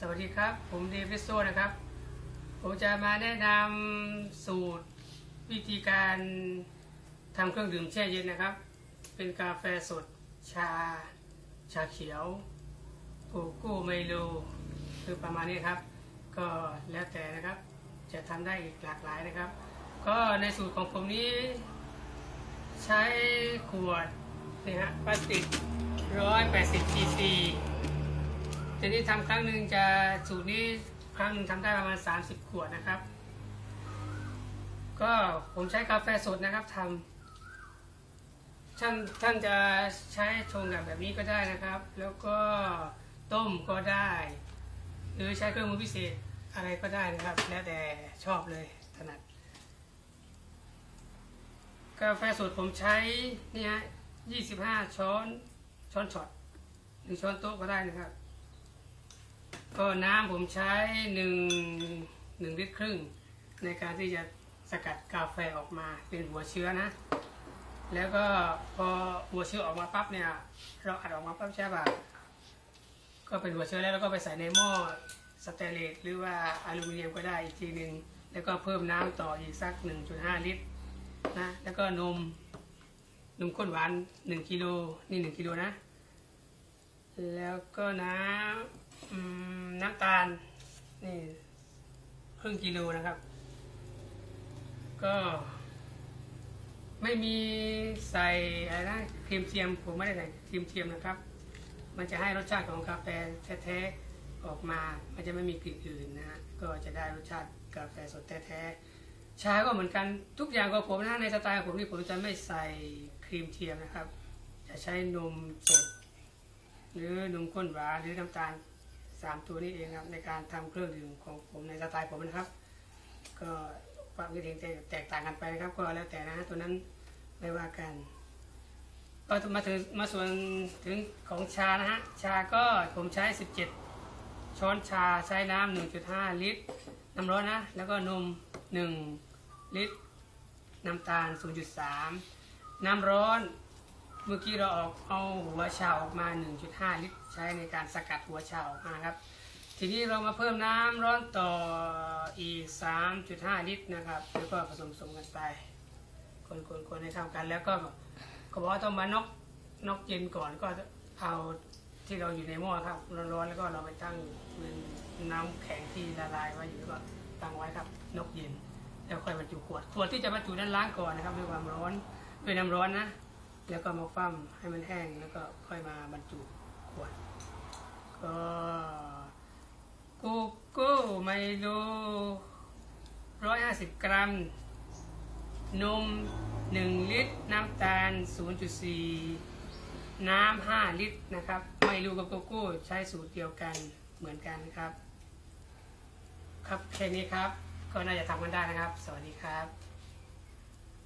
สวัสดีครับ ผมเดวิสโซนะครับ ผมจะมาแนะนำสูตรวิธีการทำเครื่องดื่มแช่เย็นนะครับ เป็นกาแฟสด ชา ชาเขียวโกโก้ไมโลคือประมาณนี้ครับ ก็แล้วแต่นะครับ จะทำได้อีกหลากหลายนะครับ ก็ในสูตรของผมนี้ ใช้ขวดนี่ฮะพลาสติก180ซีซี ทีนี้ทำครั้งหนึ่งจะสูตรนี้ครั้งหนึ่งทำได้ประมาณ 30 ขวดนะครับ ก็ผมใช้กาแฟสดนะครับทำท่านท่านจะใช้ชงแบบแบบนี้ก็ได้นะครับ แล้วก็ต้มก็ได้ หรือใช้เครื่องมือพิเศษอะไรก็ได้นะครับ แล้วแต่ชอบเลยถนัดกาแฟสดผมใช้นี่ฮะ25 ช้อนช้อนช็อตหรือช้อนโต๊ะก็ได้นะครับ ก็น้ำผมใช้หนึ่งหนึ่งลิตรครึ่ง ในการที่จะสกัดกาแฟออกมาเป็นหัวเชื้อนะ แล้วก็พอหัวเชื้อออกมาปั๊บเนี่ยเราอัดออกมาปั๊บใช่ป่ะก็เป็นหัวเชื้อแล้วเราก็ไปใส่ในหม้อสแตเลสหรือว่าอลูมิเนียมก็ได้อีกทีหนึ่งแล้วก็เพิ่มน้ำต่ออีกสัก 1.5 ลิตรนะแล้วก็นมนมข้นหวาน1กิโลนี่1กิโลนะ แล้วก็น้ำ อืมน้ำตาล นี่ครึ่งกิโลนะครับ ก็ ไม่มีใส่อะไรนะครีมเทียมผมไม่ได้ใส่ครีมเทียมนะครับ มันจะให้รสชาติของกาแฟแท้ๆออกมา มันจะไม่มีกลิ่นอื่นนะฮะก็จะได้รสชาติกาแฟสดแท้ๆชาก็เหมือนกันทุกอย่างของผมนะในสไตล์ของผมนี่ผมจะไม่ใส่ครีมเทียมนะครับ จะใช้นมสดหรือนมข้นหวานหรือน้ำตาล สามตัวนี้เองครับ ในการทำเครื่องดื่มของผมในสไตล์ผมนะครับ ก็ความคิดเห็นแตกต่างกันไปนะครับ ก็แล้วแต่นะฮะตัวนั้นไม่ว่ากันก็มาถึงมาส่วนถึงของชานะฮะชาก็ผมใช้ 17 ช้อนชาใช้น้ำ1.5 ลิตรน้ำร้อนนะ แล้วก็นม 1 ลิตร น้ำตาล 0.3 น้ำร้อน เมื่อกี้เราออกเอาหัวชาออกมา 1.5 ลิตร ใช้ในการสกัดหัวชาออกมาครับ ทีนี้เรามาเพิ่มน้ำร้อนต่ออีก 3.5 ลิตรนะครับ แล้วก็ผสมสมกันไป คนๆๆให้เข้ากัน แล้วก็เขาบอกว่าต้องมานกนกเย็นก่อนก็เอาที่เราอยู่ในหม้อครับร้อนๆแล้วก็เราไปตั้งนน้ำแข็งที่ละลายไว้อยู่ก็ตั้งไว้ครับ นกเย็น แล้วค่อยบรรจุขวด ขวดที่จะบรรจุนั้นล้างก่อนนะครับด้วยความร้อนด้วยน้ำร้อนนะ แล้วก็มาฟั่มให้มันแห้งแล้วก็ค่อยมาบรรจุขวดก็โกโก้ไมโลร้อยห้าสิบกรัม นมหนึ่งลิตร น้ำตาล0.4น้ำห้าลิตรนะครับ ไมโลกับโกโก้ใช้สูตรเดียวกันเหมือนกันครับ ครับแค่นี้ครับ ก็น่าจะทำกันได้นะครับ สวัสดีครับ